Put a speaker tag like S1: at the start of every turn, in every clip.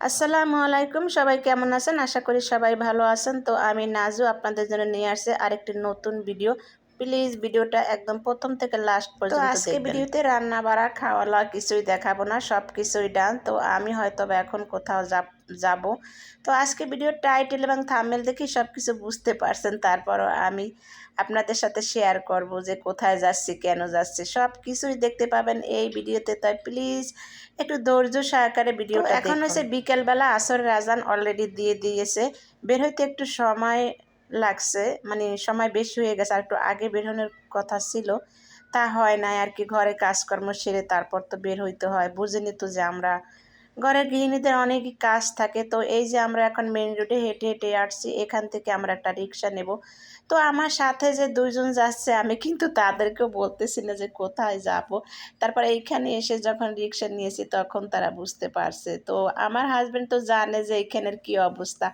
S1: আসসালামু আলাইকুম। সবাই কেমন আছেন? আশা করি সবাই ভালো আছেন। তো আমি নাজু আপনাদের জন্য নিয়ে আসছে আরেকটি নতুন ভিডিও প্লিজ ভিডিওটা একদম প্রথম থেকে লাস্ট পর্যন্ত আজকে ভিডিওতে রান্না বাড়া খাওয়া দাওয়া কিছুই দেখাবো না সব কিছুই ডান তো আমি হয়তো এখন কোথাও যাব তো আজকে ভিডিও টাইটেল এবং থামেল দেখি সব কিছু বুঝতে পারছেন। তারপরও আমি আপনাদের সাথে শেয়ার করব যে কোথায় যাচ্ছি কেন যাচ্ছি। সব কিছুই দেখতে পাবেন এই ভিডিওতে। তাই প্লিজ একটু ধৈর্য সহকারে ভিডিওটা এখন হচ্ছে বিকেলবেলা আসর রাজান অলরেডি দিয়ে দিয়েছে। বের হইতে একটু সময় লাগছে মানে সময় বেশি হয়ে গেছে, আর একটু আগে বেরোনোর কথা ছিল, তা হয় না আর কি, ঘরে কাজকর্ম সেরে তারপর তো বের হইতে হয় বুঝে নিত যে আমরা ঘরের গৃহিণীদের অনেকই কাজ থাকে, তো এই যে আমরা এখন মেন রোডে হেঁটে হেঁটে আসছি, এখান থেকে আমরা একটা রিক্সা নেব তো আমার সাথে যে দুইজন যাচ্ছে, আমি কিন্তু তাদেরকেও বলতেছি না যে কোথায় যাব। তারপর এইখানে এসে যখন রিক্সা নিয়েছি, তখন তারা বুঝতে পারছে। তো আমার হাজব্যান্ড তো জানে যে এইখানের কি অবস্থা।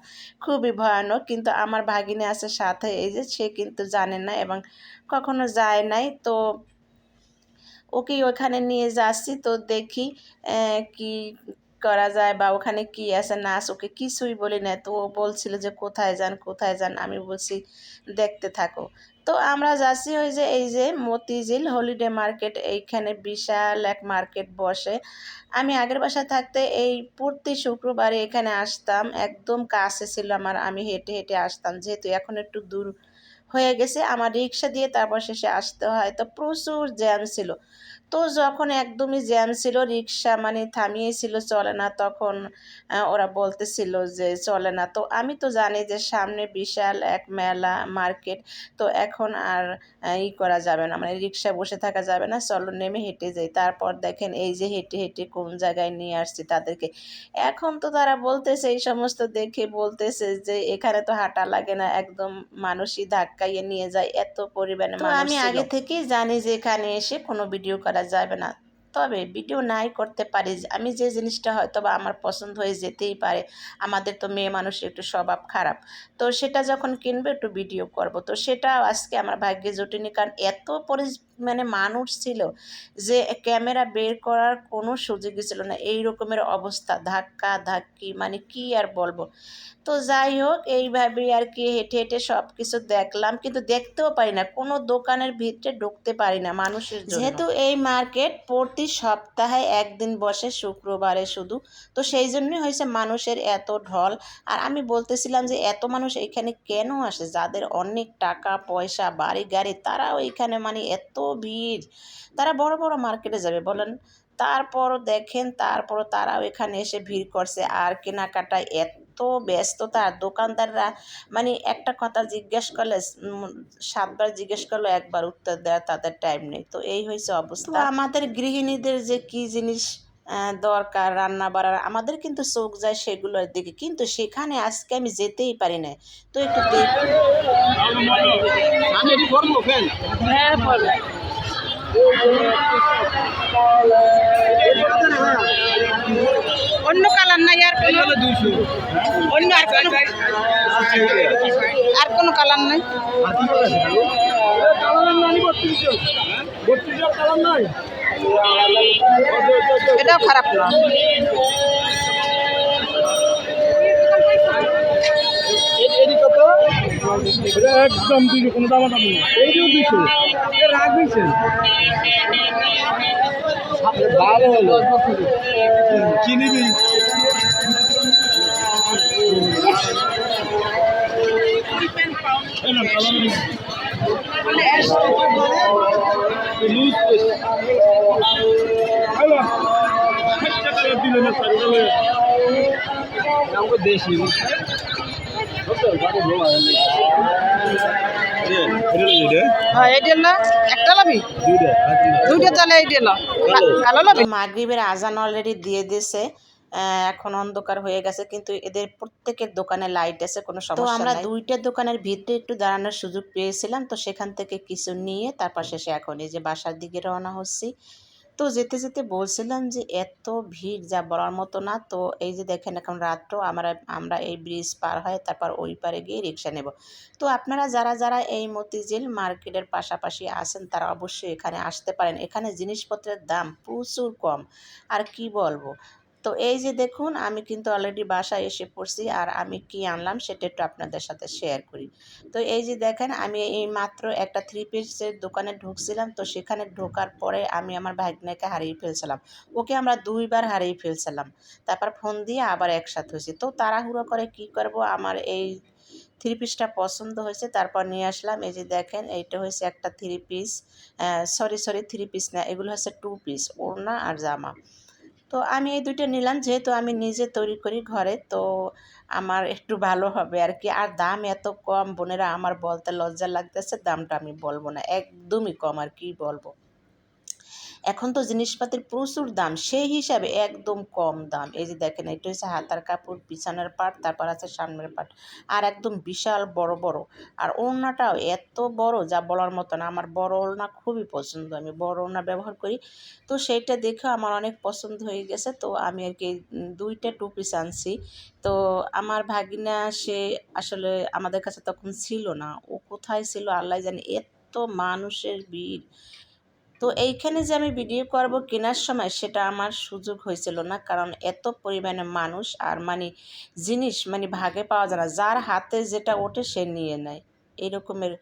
S1: খুবই ভয়ানক, কিন্তু আমার ভাগিনী আছে সাথে, এই যে সে কিন্তু জানে না এবং কখনো যায় নাই। তো ওকে ওখানে নিয়ে যাচ্ছি, তো দেখি কি করা যায় বা ওখানে কি আছে না আছে, ওকে কিছুই বলি না। তো ও বলছিল যে, কোথায় যান কোথায় যান? আমি বলছি, দেখতে থাকো। তো আমরা যাচ্ছি ওই যে, এই যে মতিঝিল হলিডে মার্কেট, এইখানে বিশাল এক মার্কেট বসে। আমি আগের বাসায় থাকতে এই প্রতি শুক্রবারে এখানে আসতাম, একদম কাছে ছিল আমার, আমি হেঁটে হেঁটে আসতাম, যেহেতু এখন একটু দূর হয়ে গেছে, আমার রিক্সা দিয়ে তারপর শেষে আসতে হয়। তো প্রচুর জ্যাম ছিল। তো যখন একদমই জ্যাম ছিল রিক্সা মানে থামিয়েছিল চলে না তখন ওরা বলতেছিল যে চলে না। তো আমি তো জানি যে সামনে বিশাল এক মেলা মার্কেট তো এখন আর ই করা যাবে না। মানে রিক্সা বসে থাকা যাবে না চলো নেমে হেঁটে যাই। তারপর দেখেন এই যে হেঁটে হেঁটে কোন জায়গায় নিয়ে আসছি তাদেরকে। এখন তো তারা বলতেছে এই সমস্ত দেখে বলতেছে যে এখানে তো হাঁটা লাগে না একদম মানুষই ধাক্কাইয়ে নিয়ে যায় এত পরিমাণে আমি আগে থেকেই জানি যে এখানে এসে কোনো ভিডিও করা করা যাবে না। তবে ভিডিও নাই করতে পারি আমি যে জিনিসটা হয়তো বা আমার পছন্দ হয়ে যেতেই পারে, আমাদের তো মেয়ে মানুষের একটু স্বভাব খারাপ। তো সেটা যখন কিনবে একটু ভিডিও করব। তো সেটা আজকে আমার ভাগ্যে জটিনি কারণ এত পরি মানে মানুষ ছিল যে ক্যামেরা বের করার কোনো সুযোগই ছিল না। এই রকমের অবস্থা, ধাক্কা, ধাক্কি মানে কি আর বলব? তো যাই হোক, এইভাবেই আর কি হেঁটে হেঁটে সব কিছু দেখলাম, কিন্তু দেখতেও পারি না। কোনো দোকানের ভিতরে ঢুকতে পারি না মানুষের যেহেতু এই মার্কেট প্রতি সপ্তাহে একদিন বসে শুক্রবারে শুধু। তো সেই জন্যই হয়েছে মানুষের এত ঢল। আর আমি বলতেছিলাম যে, এত মানুষ এখানে কেন আসে? যাদের অনেক টাকা, পয়সা, বাড়ি, গাড়ি, তারাও এখানে মানে এত ভিড়। তারা বড় বড় মার্কেটে যাবে, বলেন। তারপর দেখেন তারপর তারাও এখানে এসে ভিড় করছে। আর কেনাকাটায় এত ব্যস্ততা আর দোকানদাররা মানে একটা কথা জিজ্ঞেস করলে সাতবার জিজ্ঞেস করলে একবার উত্তর দেওয়ার তাদের টাইম নেই। তো এই হয়েছে অবস্থা। আমাদের গৃহিণীদের যে কি জিনিস দরকার রান্না বাড়ার আমাদের কিন্তু চোখ যায় সেগুলোর দিকে। কিন্তু সেখানে আজকে আমি যেতেই পারি না তো একটু দেখি।
S2: অন্য কালার নাই আর অন্য আর কোনো? আর কোনো কালার নাই? এটাও খারাপ না।
S3: একদম দুইশো কোনো দাম দাম নেই। এইটাও দুইশো রাগ দিয়েছেন ভালো হলো। কি নিবি? দেশি।
S1: মাগরিবের আজান অলরেডি দিয়ে দিয়েছে এখন অন্ধকার হয়ে গেছে কিন্তু এদের প্রত্যেকের দোকানে লাইট আছে কোনো সমস্যা তো আমরা দুইটা দোকানের ভিতরে একটু দাঁড়ানোর সুযোগ পেয়েছিলাম তো সেখান থেকে কিছু নিয়ে তারপর শেষে এখন এই যে বাসার দিকে রওনা হচ্ছি। তো যেতে যেতে বলছিলাম যে, এত ভিড় যা বলার মতো না। তো এই যে দেখেন এখন রাত্র, আমরা আমরা এই ব্রিজ পার হয় তারপর ওই পারে গিয়ে রিক্সা নেব। তো আপনারা যারা যারা এই মতিঝিল মার্কেটের পাশাপাশি আসেন তারা অবশ্যই এখানে আসতে পারেন। এখানে জিনিসপত্রের দাম প্রচুর কম। আর কি বলব? তো এই যে দেখুন, আমি কিন্তু অলরেডি বাসায় এসে পড়ছি আর আমি কি আনলাম সেটা একটু আপনাদের সাথে শেয়ার করি। তো এই যে দেখেন, আমি এই মাত্র একটা থ্রি পিসের দোকানে ঢুকছিলাম, তো সেখানে ঢোকার পরে আমি আমার ভাগ্নাকে হারিয়ে ফেলছিলাম। ওকে আমরা দুইবার হারিয়ে ফেলছিলাম। তারপর ফোন দিয়ে আবার একসাথে হয়েছি। তো তাড়াহুড়ো করে কি করব? আমার এই থ্রি পিসটা পছন্দ হয়েছে, তারপর নিয়ে আসলাম। এই যে দেখেন, এইটা হয়েছে একটা three piece sorry sorry three piece না, এগুলো হচ্ছে টু পিস ওড়না আর জামা। তো আমি এই দুইটা নিলাম, যেহেতু আমি নিজে তৈরি করি ঘরে, তো আমার একটু ভালো হবে আর কি আর দাম এত কম, বোনেরা আমার বলতে লজ্জা লাগতেছে, দামটা আমি বলব না, একদমই কম আর কি বলব। এখন তো জিনিসপাতির প্রচুর দাম, সেই হিসাবে একদম কম দাম। এই যে দেখেন, এটা হচ্ছে হাতার কাপড়, বিছানার পাট, তারপর আছে সামনের পাট। আর একদম বিশাল, বড় বড়। আর ওড়নাটাও এত বড়, যা বলার মতো না। আমার বড় ওড়না খুবই পছন্দ, আমি বড় ওড়না ব্যবহার করি। তো সেইটা দেখে আমার অনেক পছন্দ হয়ে গেছে। তো আমি আর কি দুইটা টু পিস আনছি। তো আমার ভাগিনা, সে আসলে আমাদের কাছে তখন ছিল না। ও কোথায় ছিল আল্লাহ জানি, এত মানুষের ভিড়। তো এইখানে যে আমি ভিডিও করব কেনার সময় সেটা আমার সুযোগ হয়েছিল না। কারণ এত পরিমাণে মানুষ আর মানে জিনিস মানে ভাগে পাওয়া যায় না। যার হাতে যেটা ওঠে সে নিয়ে নেয়। এরকমের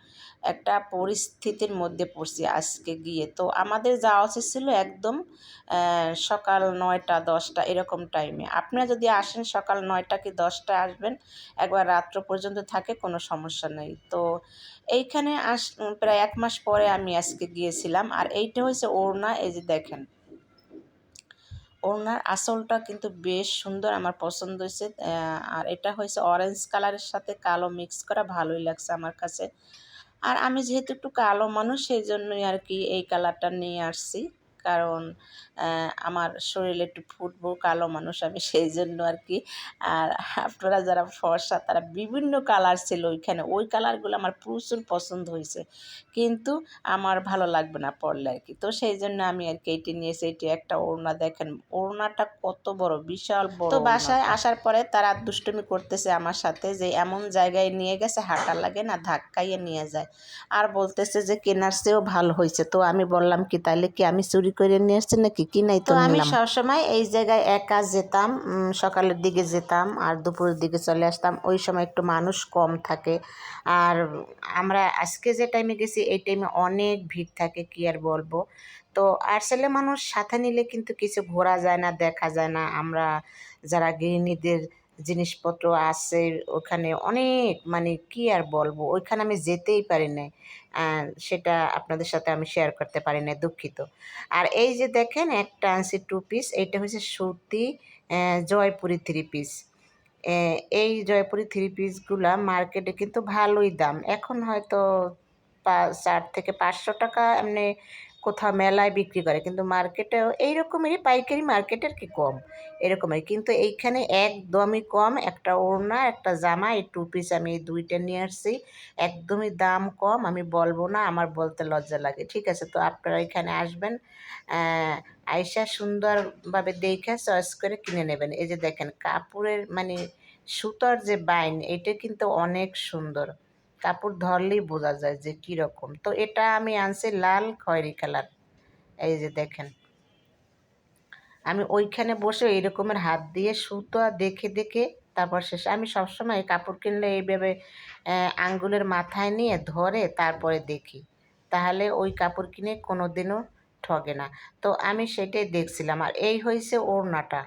S1: একটা পরিস্থিতির মধ্যে পড়ছি আজকে গিয়ে। তো আমাদের যাওয়া উচিত ছিল একদম সকাল নয়টা, দশটা এরকম টাইমে আপনারা যদি আসেন সকাল নয়টা কি দশটা আসবেন, একবার রাত্র পর্যন্ত থাকে, কোনো সমস্যা নেই। তো এইখানে আস, প্রায় এক মাস পরে আমি আজকে গিয়েছিলাম। আর এইটা হয়েছে ওড়না, এই যে দেখেন। ওড়নার আসলটা কিন্তু বেশ সুন্দর, আমার পছন্দ হয়েছে। আর এটা হয়েছে অরেঞ্জ কালারের সাথে কালো মিক্স করা, ভালোই লাগছে আমার কাছে। আর আমি যেহেতু একটু কালো মানুষ, সেই জন্যই আর কি এই কালারটা নিয়ে আসছি। কারণ আমার শরীরে একটু ফুটবো কালো মানুষ আমি সেই জন্য আর কি আর আপনারা যারা ফর্সা তারা বিভিন্ন কালার ছিল ওইখানে। ওই কালারগুলো আমার প্রচুর পছন্দ হয়েছে। কিন্তু আমার ভালো লাগবে না পরলে আর কি তো সেই জন্য আমি আর কি এটি নিয়েছি এটি একটা ওড়না দেখেন। ওড়নাটা কত বড় বিশাল বড় তো বাসায় আসার পরে তারা দুষ্টুমি করতেছে আমার সাথে যে এমন জায়গায় নিয়ে গেছে হাঁটা লাগে না ধাক্কাইয়ে নিয়ে যায়। আর বলতেছে যে কেনার চেয়েও ভালো হয়েছে। তো আমি বললাম কি তাইলে কি আমি চুরি করে নিয়ে আসছে নাকি কি নাই তো আমি সবসময় এই জায়গায় একা যেতাম সকালের দিকে যেতাম আর দুপুরের দিকে চলে আসতাম। ওই সময় একটু মানুষ কম থাকে। আর আমরা আজকে যে টাইমে গেছি এই টাইমে অনেক ভিড় থাকে কি আর বলব? তো আর ছেলে মানুষ সাথে নিলে কিন্তু কিছু ঘোরা যায় না দেখা যায় না। আমরা যারা গৃহিণীদের জিনিসপত্র আছে, ওখানে অনেক মানে কি আর বলব, ওইখানে আমি যেতেই পারি না সেটা আপনাদের সাথে আমি শেয়ার করতে পারি না দুঃখিত। আর এই যে দেখেন, একটা আনছি টু পিস এইটা হচ্ছে সুতি জয়পুরি থ্রি পিস এই জয়পুরি থ্রি পিসগুলা মার্কেটে কিন্তু ভালোই দাম। এখন হয়তো চার থেকে পাঁচশো টাকা, এমনি কোথাও মেলায় বিক্রি করে, কিন্তু মার্কেটেও এইরকমেরই পাইকারি মার্কেটের কি কম? এরকমের কিন্তু এইখানে একদমই কম, একটা ওড়না, একটা জামা, এই টু পিস আমি এই দুইটা নিয়ে আসছি, একদমই দাম কম, আমি বলব না, আমার বলতে লজ্জা লাগে, ঠিক আছে? তো আপনারা এখানে আসবেন আয়সা সুন্দরভাবে দেখে চয়েস করে কিনে নেবেন। এই যে দেখেন, কাপড়ের মানে সুতোর যে বাইন, এটা কিন্তু অনেক সুন্দর। কাপড় ধরলেই বোঝা যায় যে কীরকম তো এটা আমি আনছি লাল খয়েরি কালার। এই যে দেখেন। আমি ওইখানে বসে এইরকমের হাত দিয়ে সুতো দেখে দেখে তারপর শেষে। আমি সবসময় কাপড় কিনলে এইভাবে আঙ্গুলের মাথায় নিয়ে ধরে তারপরে দেখি। তাহলে ওই কাপড় কিনে কোনো দিনও ঠগে না। তো আমি সেটাই দেখছিলাম। আর এই হয়েছে ওড়নাটা।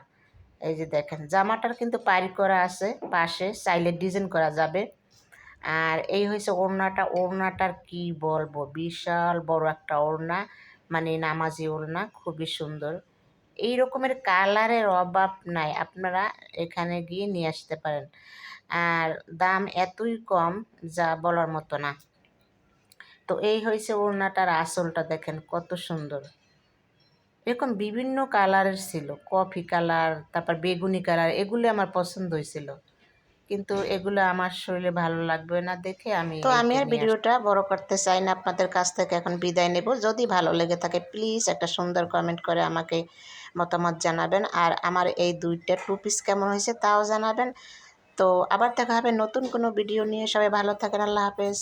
S1: এই যে দেখেন, জামাটার কিন্তু পারি করা আছে, পাশে। চাইলে ডিজাইন করা যাবে। আর এই হয়েছে ওড়নাটা, ওড়নাটার কি বলব? বিশাল বড় একটা ওড়না মানে নামাজি ওড়না, খুবই সুন্দর। এই রকমের কালারের অভাব নাই, আপনারা এখানে গিয়ে নিয়ে আসতে পারেন। আর দাম এতই কম যা বলার মতো না। তো এই হয়েছে ওড়নাটার আসলটা দেখেন, কত সুন্দর। এরকম বিভিন্ন কালারের ছিল, কফি কালার, তারপর বেগুনি কালার, এগুলি আমার পছন্দ হয়েছিল কিন্তু এগুলো আমার শরীরে ভালো লাগবে না দেখে আমি তো আমি আর ভিডিওটা বড় করতে চাই না। আপনাদের কাছ থেকে এখন বিদায় নেব। যদি ভালো লেগে থাকে প্লিজ একটা সুন্দর কমেন্ট করে আমাকে মতামত জানাবেন। আর আমার এই দুইটা টু পিস কেমন হয়েছে তাও জানাবেন। তো আবার দেখা হবে নতুন কোনো ভিডিও নিয়ে। সবাই ভালো থাকেন। আল্লাহ হাফেজ।